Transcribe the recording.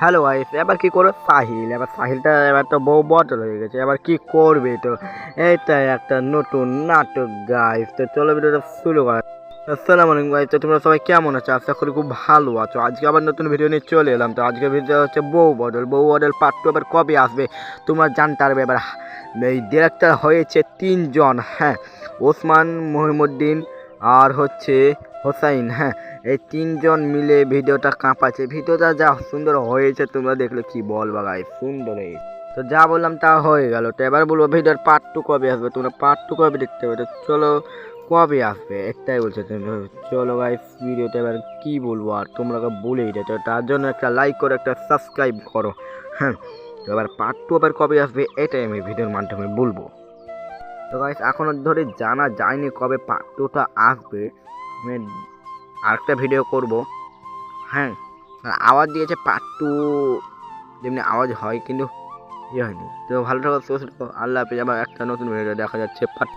Hello guys এবার কি করো? সাহিল, এবার সাহিলটা এবার তো বউ বটল হয়ে গেছে, এবার কি করবে তো? এইটাই একটা নতুন নাটক গাইস তো চলো ভিডিওটা শুরু করা আসসালামু আলাইকুম গাইস তো তোমরা সবাই কেমন আছো? আশা করি খুব ভালো আছো। আজকে আবার নতুন ভিডিও নিয়ে চলে এলাম, তো আজকের ভিডিও হচ্ছে বউ বদল। বউ বদল পার্ট টু এবার কবে আসবে? তোমরা জানতে পারবে এবার। এই ডিরেক্টর হয়েছে তিনজন হ্যাঁ ওসমান মহিমুদ্দিন আর হচ্ছে হোসাইন হ্যাঁ। এই তিনজন মিলে ভিডিওটা কাঁপাচ্ছে। ভিডিওটা যা সুন্দর হয়েছে, তোমরা দেখলে কি বলবা গাই সুন্দর হয়েছে তো যা বললাম তা হয়ে গেল। তো এবার বলব ভিডিওর পার্ট টু কবে আসবে? তোমরা পার্ট টু কবে দেখতে পাবে? তো চলো, কবে আসবে? একটাই বলছে তুমি চলো গাই ভিডিওটা এবার কি বলব আর তোমরা বলেই তো তার জন্য একটা লাইক করো, একটা সাবস্ক্রাইব করো। হ্যাঁ তো এবার পার্ট টু আবার কবে আসবে? এটাই আমি ভিডিওর মাধ্যমে বলব। তো গাইস এখনও ধরে জানা যায়নি কবে পার্ট টুটা আসবে। আমি আরেকটা ভিডিও করব হ্যাঁ আর আওয়াজ দিয়েছে পার্ট টু যেমনি আওয়াজ হয়, কিন্তু ইয়ে হয়নি তো ভালো থাকো, সুস্থ। আল্লাহ হাফিজ আবার একটা নতুন ভিডিও দেখা যাচ্ছে পার্ট